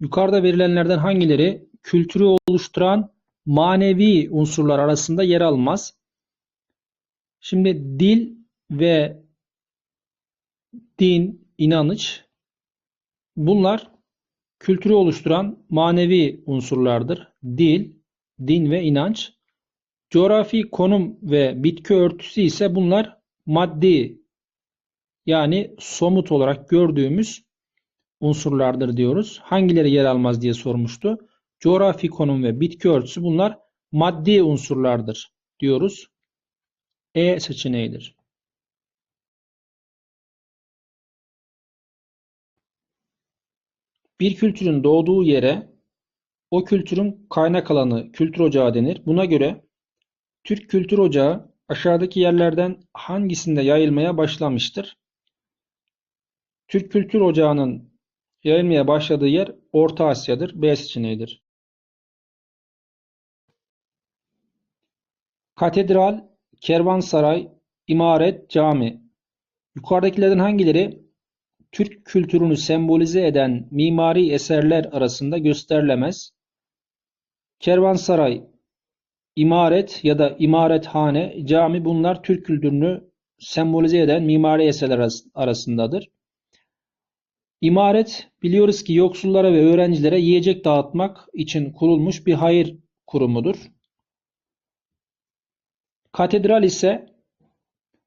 Yukarıda verilenlerden hangileri kültürü oluşturan manevi unsurlar arasında yer almaz? Şimdi dil ve din, inanış bunlar kültürü oluşturan manevi unsurlardır. Dil, din ve inanç. Coğrafi konum ve bitki örtüsü ise bunlar maddi yani somut olarak gördüğümüz unsurlardır diyoruz. Hangileri yer almaz diye sormuştu. Coğrafi konum ve bitki örtüsü bunlar maddi unsurlardır diyoruz. E seçeneğidir. Bir kültürün doğduğu yere o kültürün kaynak alanı kültür ocağı denir. Buna göre Türk Kültür Ocağı aşağıdaki yerlerden hangisinde yayılmaya başlamıştır? Türk Kültür Ocağı'nın yayılmaya başladığı yer Orta Asya'dır. B seçeneğidir. Katedral, kervansaray, imaret, cami. Yukarıdakilerden hangileri Türk kültürünü sembolize eden mimari eserler arasında gösterilemez? Kervansaray, imaret ya da imarethane, cami bunlar Türk kültürünü sembolize eden mimari eserler arasındadır. İmaret biliyoruz ki yoksullara ve öğrencilere yiyecek dağıtmak için kurulmuş bir hayır kurumudur. Katedral ise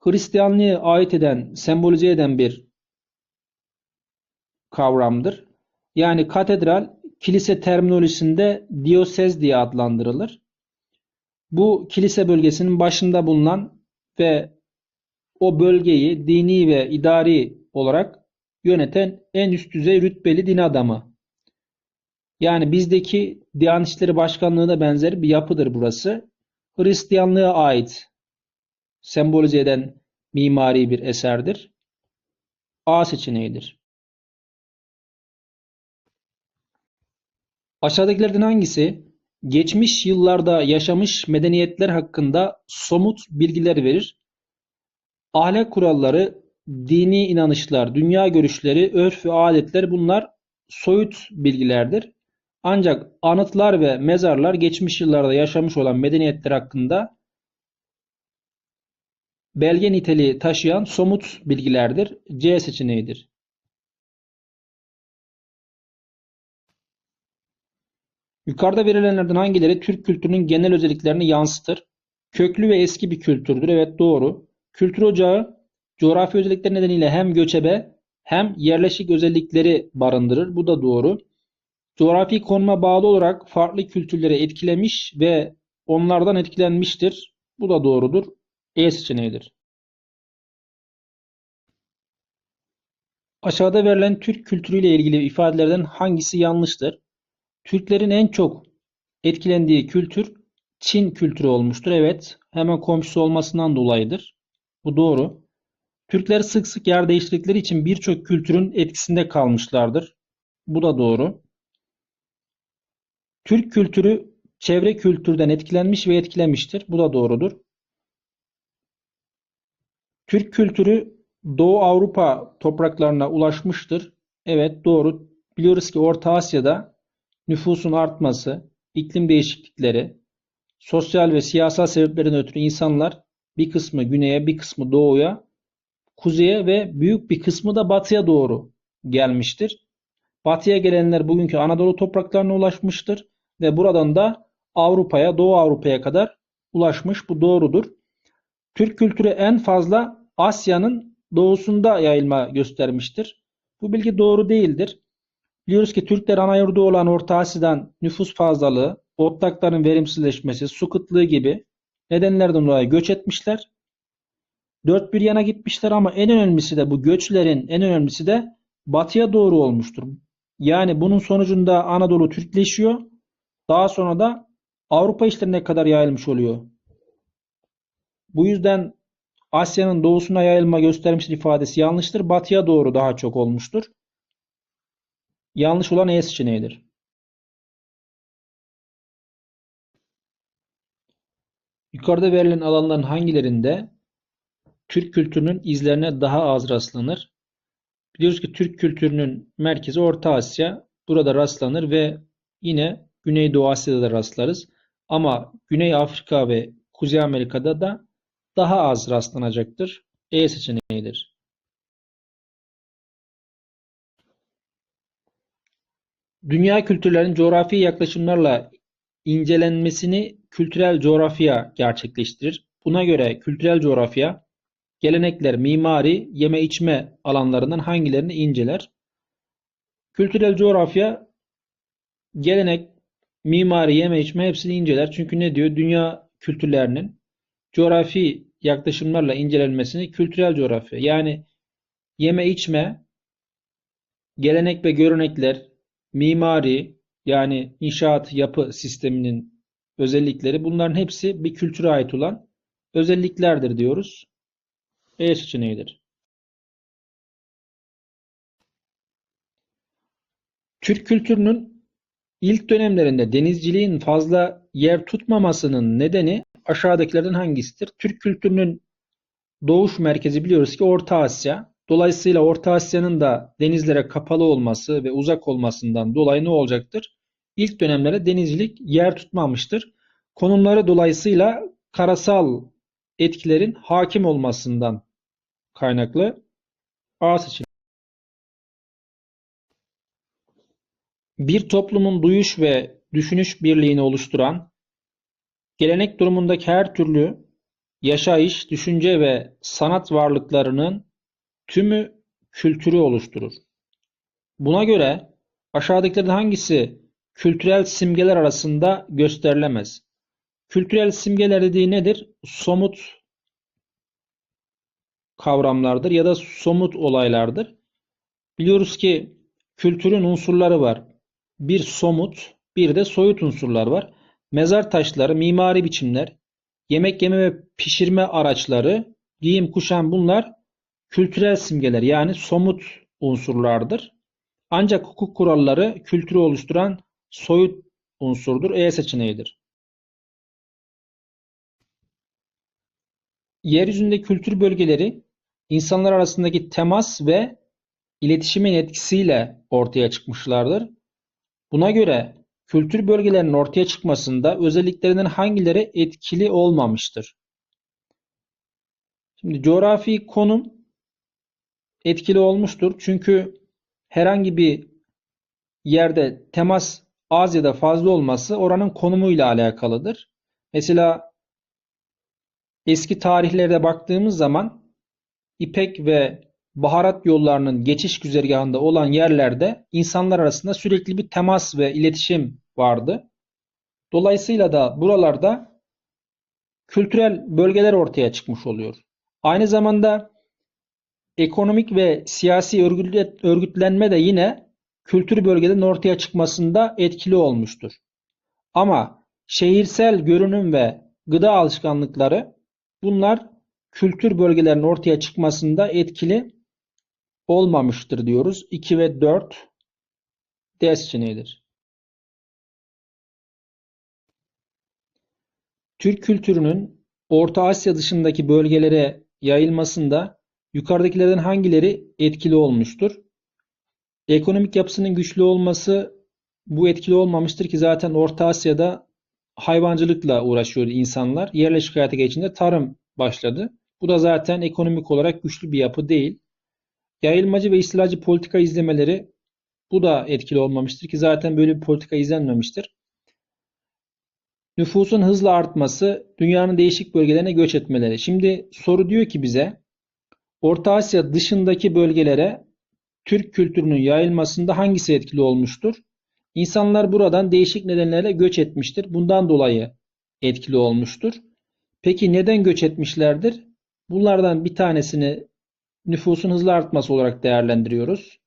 Hristiyanlığa ait eden, sembolize eden bir kavramdır. Yani katedral kilise terminolojisinde diyosez diye adlandırılır. Bu kilise bölgesinin başında bulunan ve o bölgeyi dini ve idari olarak yöneten en üst düzey rütbeli din adamı. Yani bizdeki Diyanet İşleri Başkanlığı'na benzer bir yapıdır burası. Hristiyanlığa ait sembolize eden mimari bir eserdir. A seçeneğidir. Aşağıdakilerden hangisi geçmiş yıllarda yaşamış medeniyetler hakkında somut bilgiler verir? Ahlak kuralları, dini inanışlar, dünya görüşleri, örf ve adetler bunlar soyut bilgilerdir. Ancak anıtlar ve mezarlar geçmiş yıllarda yaşamış olan medeniyetler hakkında belge niteliği taşıyan somut bilgilerdir. C seçeneğidir. Yukarıda verilenlerden hangileri Türk kültürünün genel özelliklerini yansıtır? Köklü ve eski bir kültürdür. Evet doğru. Kültür ocağı coğrafi özellikler nedeniyle hem göçebe hem yerleşik özellikleri barındırır. Bu da doğru. Coğrafi konuma bağlı olarak farklı kültürleri etkilemiş ve onlardan etkilenmiştir. Bu da doğrudur. E seçeneğidir. Aşağıda verilen Türk kültürüyle ilgili ifadelerden hangisi yanlıştır? Türklerin en çok etkilendiği kültür Çin kültürü olmuştur. Evet, hemen komşusu olmasından dolayıdır. Bu doğru. Türkler sık sık yer değiştirdikleri için birçok kültürün etkisinde kalmışlardır. Bu da doğru. Türk kültürü çevre kültürden etkilenmiş ve etkilemiştir. Bu da doğrudur. Türk kültürü Doğu Avrupa topraklarına ulaşmıştır. Evet doğru. Biliyoruz ki Orta Asya'da nüfusun artması, iklim değişiklikleri, sosyal ve siyasal sebeplerden ötürü insanlar bir kısmı güneye, bir kısmı doğuya, kuzeye ve büyük bir kısmı da batıya doğru gelmiştir. Batıya gelenler bugünkü Anadolu topraklarına ulaşmıştır ve buradan da Avrupa'ya, Doğu Avrupa'ya kadar ulaşmış. Bu doğrudur. Türk kültürü en fazla Asya'nın doğusunda yayılma göstermiştir. Bu bilgi doğru değildir. Biliyoruz ki Türkler ana yurdu olan Orta Asya'dan nüfus fazlalığı, otlakların verimsizleşmesi, su kıtlığı gibi nedenlerden dolayı göç etmişler. Dört bir yana gitmişler ama en önemlisi de bu göçlerin en önemlisi de batıya doğru olmuştur. Yani bunun sonucunda Anadolu Türkleşiyor. Daha sonra da Avrupa işlerine kadar yayılmış oluyor. Bu yüzden Asya'nın doğusuna yayılma göstermiştir ifadesi yanlıştır. Batıya doğru daha çok olmuştur. Yanlış olan E seçeneğidir. Yukarıda verilen alanların hangilerinde Türk kültürünün izlerine daha az rastlanır? Biliyoruz ki Türk kültürünün merkezi Orta Asya. burada rastlanır ve yine Güneydoğu Asya'da da rastlarız. Ama Güney Afrika ve Kuzey Amerika'da da daha az rastlanacaktır. E seçeneğidir. Dünya kültürlerinin coğrafi yaklaşımlarla incelenmesini kültürel coğrafya gerçekleştirir. Buna göre kültürel coğrafya, gelenekler, mimari, yeme içme alanlarından hangilerini inceler? Kültürel coğrafya, gelenek, mimari, yeme içme hepsini inceler. Çünkü ne diyor? Dünya kültürlerinin coğrafi yaklaşımlarla incelenmesini kültürel coğrafya. Yani yeme içme, gelenek ve görenekler, mimari yani inşaat yapı sisteminin özellikleri bunların hepsi bir kültüre ait olan özelliklerdir diyoruz. E seçeneğidir. Türk kültürünün ilk dönemlerinde denizciliğin fazla yer tutmamasının nedeni aşağıdakilerden hangisidir? Türk kültürünün doğuş merkezi biliyoruz ki Orta Asya. Dolayısıyla Orta Asya'nın da denizlere kapalı olması ve uzak olmasından dolayı ne olacaktır? İlk dönemlerde denizcilik yer tutmamıştır. Konumları dolayısıyla karasal etkilerin hakim olmasından kaynaklı A seçeneği. Bir toplumun duyuş ve düşünüş birliğini oluşturan, gelenek durumundaki her türlü yaşayış, düşünce ve sanat varlıklarının tümü kültürü oluşturur. Buna göre aşağıdakilerden hangisi kültürel simgeler arasında gösterilemez? Kültürel simgeler dediği nedir? Somut kavramlardır ya da somut olaylardır. Biliyoruz ki kültürün unsurları var. Bir somut, bir de soyut unsurlar var. Mezar taşları, mimari biçimler, yemek yeme ve pişirme araçları, giyim kuşam bunlar kültürel simgeler yani somut unsurlardır. Ancak hukuk kuralları kültürü oluşturan soyut unsurdur. E seçeneğidir. Yeryüzünde kültür bölgeleri insanlar arasındaki temas ve iletişimin etkisiyle ortaya çıkmışlardır. Buna göre kültür bölgelerinin ortaya çıkmasında özelliklerinden hangileri etkili olmamıştır? Şimdi coğrafi konum etkili olmuştur. Çünkü herhangi bir yerde temas az ya da fazla olması oranın konumuyla alakalıdır. Mesela eski tarihlerde baktığımız zaman İpek ve baharat yollarının geçiş güzergahında olan yerlerde insanlar arasında sürekli bir temas ve iletişim vardı. Dolayısıyla da buralarda kültürel bölgeler ortaya çıkmış oluyor. Aynı zamanda ekonomik ve siyasi örgütlenme de yine kültür bölgelerin ortaya çıkmasında etkili olmuştur. Ama şehirsel görünüm ve gıda alışkanlıkları bunlar kültür bölgelerinin ortaya çıkmasında etkili olmamıştır diyoruz. 2 ve 4 D. Türk kültürünün Orta Asya dışındaki bölgelere yayılmasında yukarıdakilerden hangileri etkili olmuştur? Ekonomik yapısının güçlü olması bu etkili olmamıştır ki zaten Orta Asya'da hayvancılıkla uğraşıyor insanlar. Yerleşik hayata geçince tarım başladı. Bu da zaten ekonomik olarak güçlü bir yapı değil. Yayılmacı ve istilacı politika izlemeleri bu da etkili olmamıştır ki zaten böyle bir politika izlenmemiştir. Nüfusun hızla artması, dünyanın değişik bölgelerine göç etmeleri. Şimdi soru diyor ki bize Orta Asya dışındaki bölgelere Türk kültürünün yayılmasında hangisi etkili olmuştur? İnsanlar buradan değişik nedenlerle göç etmiştir. Bundan dolayı etkili olmuştur. Peki neden göç etmişlerdir? Bunlardan bir tanesini nüfusun hızlı artması olarak değerlendiriyoruz.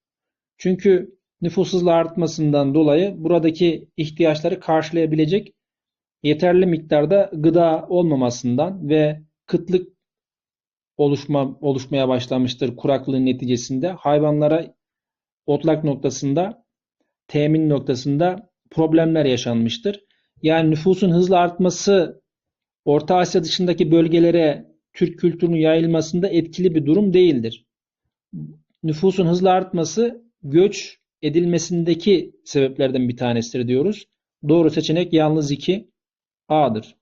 Çünkü nüfus hızlı artmasından dolayı buradaki ihtiyaçları karşılayabilecek yeterli miktarda gıda olmamasından ve kıtlık oluşma, oluşmaya başlamıştır kuraklığın neticesinde. Hayvanlara otlak noktasında, temin noktasında problemler yaşanmıştır. Yani nüfusun hızlı artması Orta Asya dışındaki bölgelere Türk kültürünün yayılmasında etkili bir durum değildir. Nüfusun hızlı artması göç edilmesindeki sebeplerden bir tanesidir diyoruz. Doğru seçenek yalnız 2 A'dır.